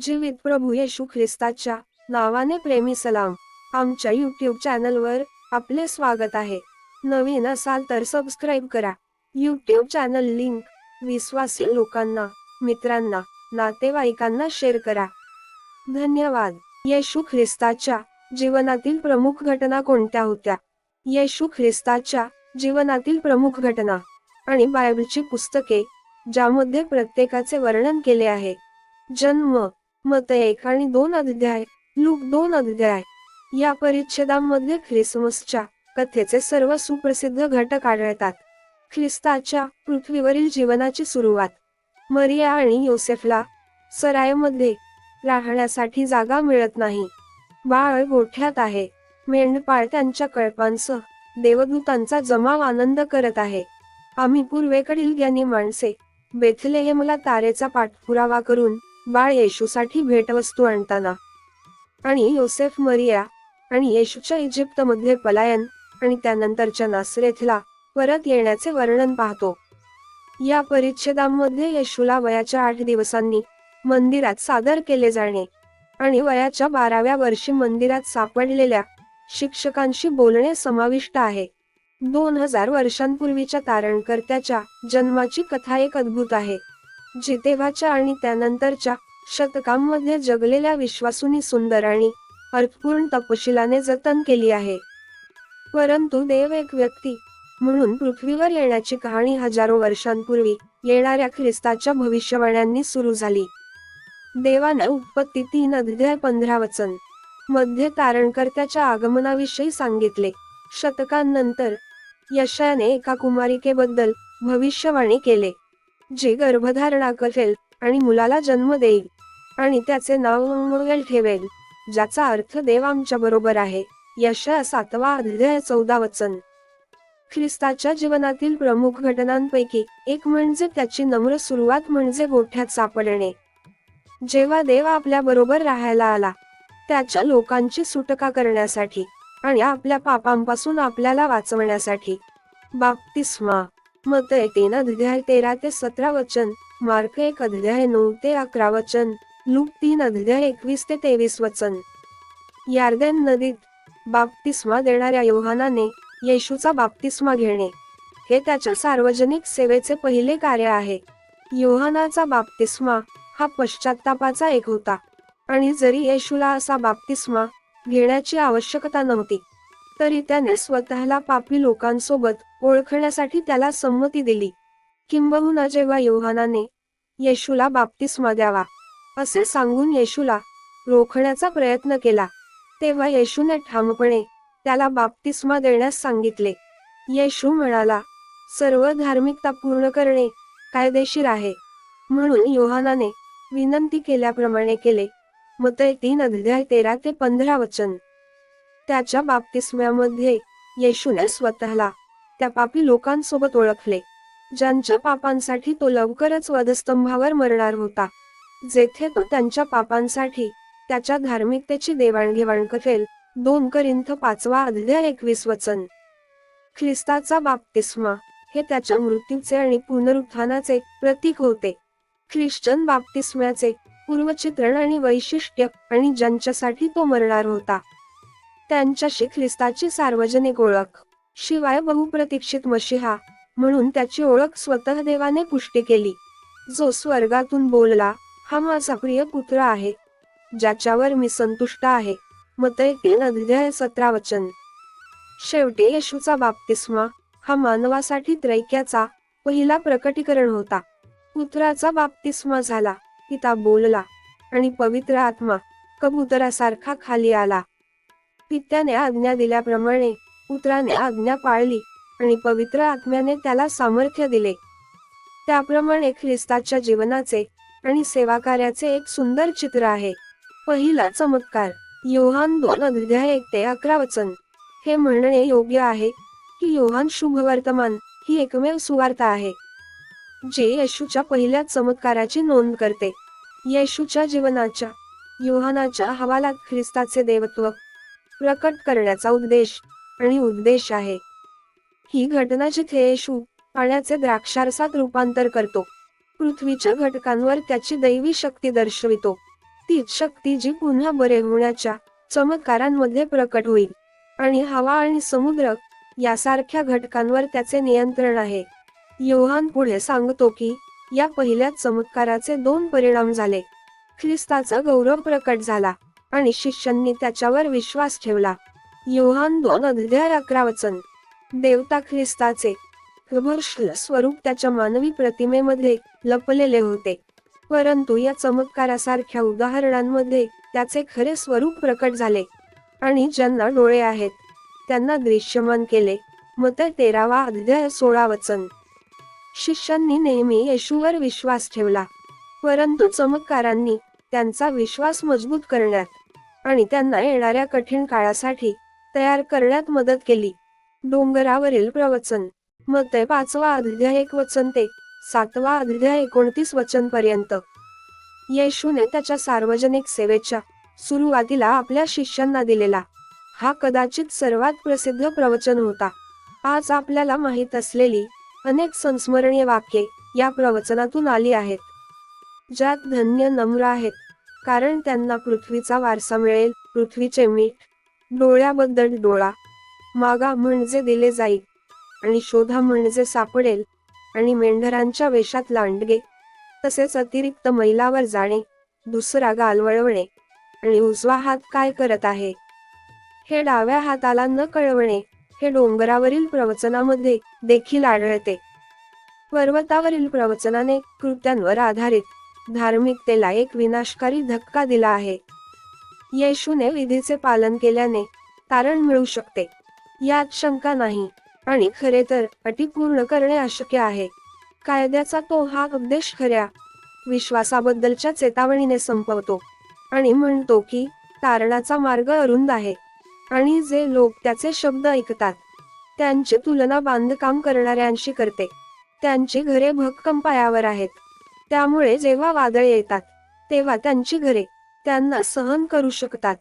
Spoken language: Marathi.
जीवित प्रभू येशू ख्रिस्ताच्या नावाने प्रेमी सलाम. आमच्या यूट्यूब चॅनलवर आपले स्वागत आहे. नवीन असाल तर सबस्क्राईब करा. यूट्यूब चॅनल लिंक विश्वासी लोकांना मित्रांना नातेवाईकांना शेअर करा. धन्यवाद. येशू ख्रिस्ताच्या जीवनातील प्रमुख घटना कोणत्या होत्या? येशू ख्रिस्ताच्या जीवनातील प्रमुख घटना आणि बायबलची पुस्तके ज्यामध्ये प्रत्येकाचे वर्णन केले आहे. जन्म मत एक आणि दोन अध्याय लूक दोन अध्याय. या परिच्छेदांमध्ये ख्रिसमसच्या कथेचे सर्व सुप्रसिद्ध घटक आढळतात. ख्रिस्ताच्या पृथ्वीवरील जीवनाची सुरुवात. मरिया आणि योसेफला सरायमध्ये राहण्यासाठी जागा मिळत नाही. बाळ गोठ्यात आहे. मेंढपाळ त्यांच्या कळपांसह देवदूतांचा जमाव आनंद करत आहे. आम्ही पूर्वेकडील ज्ञानी माणसे बेथलेहेमला तारेचा पाठपुरावा करून बाळ येशूसाठी भेटवस्तू आणताना. आणि योसेफ मरिया आणि येशूच्या इजिप्तमध्ये पलायन आणि त्यानंतरच्या नासरेथला परत येण्याचे वर्णन पाहतो. या परिच्छेदांमध्ये येशूला वयाच्या आठ दिवसांनी मंदिरात सादर केले जाणे आणि वयाच्या बाराव्या वर्षी मंदिरात सापडलेल्या शिक्षकांशी बोलणे समाविष्ट आहे. दोन हजार वर्षांपूर्वीच्या तारणकर्त्याच्या जन्माची कथा एक अद्भुत आहे. जितेवाच्या आणि त्यानंतरच्या शतकांमध्ये जगलेल्या विश्वासूनी सुंदर आणि अर्थपूर्ण तपशिलाने जतन केली आहे. परंतु देव एक व्यक्ती म्हणून पृथ्वीवर येण्याची कहाणी हजारो वर्षांपूर्वी येणाऱ्या ख्रिस्ताच्या भविष्यवाण्यांनी सुरू झाली. देवाने उत्पत्ती तीन अध्याय पंधरा वचनमध्ये तारणकर्त्याच्या आगमनाविषयी सांगितले. शतकांनंतर यशाने एका कुमारिकेबद्दल भविष्यवाणी केले. जे गर्भधारणा करेल आणि मुलाला जन्म देईल आणि त्याचे नाव मंगल ठेवेल ज्याचा अर्थ देव आमच्या बरोबर आहे यश सातवा अध्याय चौदा वचन. ख्रिस्ताच्या जीवनातील प्रमुख घटनांपैकी एक म्हणजे त्याची नम्र सुरुवात म्हणजे गोठ्यात सापडणे. जेव्हा देव आपल्या बरोबर राहायला आला त्याच्या लोकांची सुटका करण्यासाठी आणि आपल्या पापांपासून आपल्याला वाचवण्यासाठी बाप्तिस्मा मत तीन अध्याय तेरा ते सतरा वचन मार्क एक अध्याय नऊ ते अकरा वचन लूप तीन अध्याय एकवीस ते तेवीस वचन. यार्देन नदीत बाप्तिस्मा देणाऱ्या योहानाने येशूचा बाप्तिस्मा घेणे. हे त्याच्या सार्वजनिक सेवेचे पहिले कार्य आहे. योहानाचा बाप्तिस्मा हा पश्चातापाचा एक होता. आणि जरी येशूला असा बाप्तिस्मा घेण्याची आवश्यकता नव्हती तरी त्याने स्वतःला पापी लोकांसोबत ओळखण्यासाठी त्याला संमती दिली. किंबहुना जेव्हा योहानाने येशूला बाप्तिस्मा द्यावा असे सांगून येशूला रोखण्याचा प्रयत्न केला तेव्हा येशूने ठामपणे त्याला बाप्तिस्मा देण्यास सांगितले. येशू म्हणाला सर्व धार्मिकता पूर्ण करणे कायदेशीर आहे. म्हणून योहानाने विनंती केल्याप्रमाणे केले. मत तीन अध्याय तेरा ते पंधरा वचन. त्याच्या बाप्तिस्म्यामध्ये येशूने स्वतःला त्या पापी लोकांसोबत ओळखले. ज्यांच्या पापांसाठी तो लवकरच वधस्तंभावर मरणार होता. जेथे तो त्यांच्या पापांसाठी त्याच्या धार्मिकतेची देवाणघेवाण करेल. दोन करिंथ पाचवा अध्याय एकवीस वचन. ख्रिस्ताचा बाप्तिस्मा हे त्याच्या मृत्यूचे आणि पुनरुत्थानाचे प्रतीक होते. ख्रिश्चन बाप्तिस्म्याचे पूर्वचित्रण आणि वैशिष्ट्य आणि ज्यांच्यासाठी तो मरणार होता. त्यांच्याशी ख्रिस्ताची सार्वजनिक ओळख. शिवाय बहुप्रतीक्षित मशिहा म्हणून त्याची ओळख स्वतः देवाने पुष्टी केली. जो स्वर्गातून बोलला हा माझा प्रिय पुत्र आहे. ज्याच्यावर मी संतुष्ट आहे. मत अध्याय सतरा वचन. शेवटी येशूचा बाप्तिस्मा हा मानवासाठी त्रैक्याचा पहिला प्रकटीकरण होता. पुत्राचा बाप्तिस्मा झाला पिता बोलला आणि पवित्र आत्मा कबुतरासारखा खाली आला. पित्याने आज्ञा दिल्याप्रमाणे पुत्राने आज्ञा पाळली आणि पवित्र आत्म्याने त्याला सामर्थ्य दिले. त्याप्रमाणे ख्रिस्ताच्या जीवनाचे आणि सेवाकार्याचे एक सुंदर चित्र आहे. पहिला चमत्कार योहान दोन अध्याय एक ते अकरा वचन. हे म्हणणे योग्य आहे की योहान शुभवर्तमान ही एकमेव सुवार्ता आहे जे येशूच्या पहिल्या चमत्काराची नोंद करते. येशूच्या जीवनाच्या योहानाच्या हवालात ख्रिस्ताचे देवत्व प्रकट करण्याचा उद्देश आणि उद्देश आहे. ही घटना जिथे येशू पाण्याचे द्राक्षारसात रूपांतर करतो पृथ्वीच्या घटकांवर त्याची दैवी शक्ती दर्शवितो. तीच शक्ती जी पुन्हा बरे होण्याच्या चमत्कारांमध्ये प्रकट होईल आणि हवा आणि समुद्र यासारख्या घटकांवर त्याचे नियंत्रण आहे. योहान पुढे सांगतो की या पहिल्या चमत्काराचे दोन परिणाम झाले. ख्रिस्ताचा गौरव प्रकट झाला. आणि शिष्यांनी त्याच्यावर विश्वास ठेवला. योहान दोन अध्याय अकरा वचन. देवता ख्रिस्ताचे. स्वरूप त्याच्या मानवी प्रतिमेमध्ये लपलेले होते. परंतु या चमत्कारासारख्या उदाहरणांमध्ये त्याचे खरे स्वरूप प्रकट झाले. आणि ज्यांना डोळे आहेत त्यांना दृश्यमान केले. मत तेरावा अध्याय सोळा वचन. शिष्यांनी नेहमी येशूवर विश्वास ठेवला. परंतु चमत्कारांनी त्यांचा विश्वास मजबूत करण्यात आणि त्यांना येणाऱ्या कठीण काळासाठी तयार करण्यात मदत केली. डोंगरावरील प्रवचन. मग ते पाचवा अध्याय एक वचन ते सातवा अध्याय एकोणतीस वचन पर्यंत. येशूने त्याच्या सार्वजनिक सेवेच्या सुरुवातीला आपल्या शिष्यांना दिलेला हा कदाचित सर्वात प्रसिद्ध प्रवचन होता. आज आपल्याला माहीत असलेली अनेक संस्मरणीय वाक्ये या प्रवचनातून आली आहेत. ज्यात धन्य नम्र आहेत. कारण त्यांना पृथ्वीचा वारसा मिळेल पृथ्वीचे मीठ डोळ्याबद्दल डोळा मागा म्हणजे दिले जाईल आणि शोधा म्हणजे सापडेल आणि मेंढरांच्या वेशात लांडगे तसेच अतिरिक्त मैलावर जाणे दुसरा गाल वळवणे आणि उजवा हात काय करत आहे? हे डाव्या हाताला न कळवणे हे डोंगरावरील प्रवचनामध्ये देखील आढळते. पर्वतावरील प्रवचनाने कृत्यांवर आधारित धार्मिकतेला एक विनाशकारी धक्का दिला आहे. येशूने विधीचे पालन केल्याने तारण मिळू शकते. यात शंका नाही. आणि खरे तर अटी पूर्ण करणे अशक्य आहे. कायद्याचा तो हा उपदेश खऱ्या विश्वासाबद्दलच्या चेतावणीने संपवतो आणि म्हणतो की तारणाचा मार्ग अरुंद आहे. आणि जे लोक त्याचे शब्द ऐकतात त्यांची तुलना बांधकाम करणाऱ्यांशी करते. त्यांची घरे भक्कम पायावर आहेत. त्यामुळे जेव्हा वादळ येतात तेव्हा त्यांची घरे त्यांना सहन करू शकतात.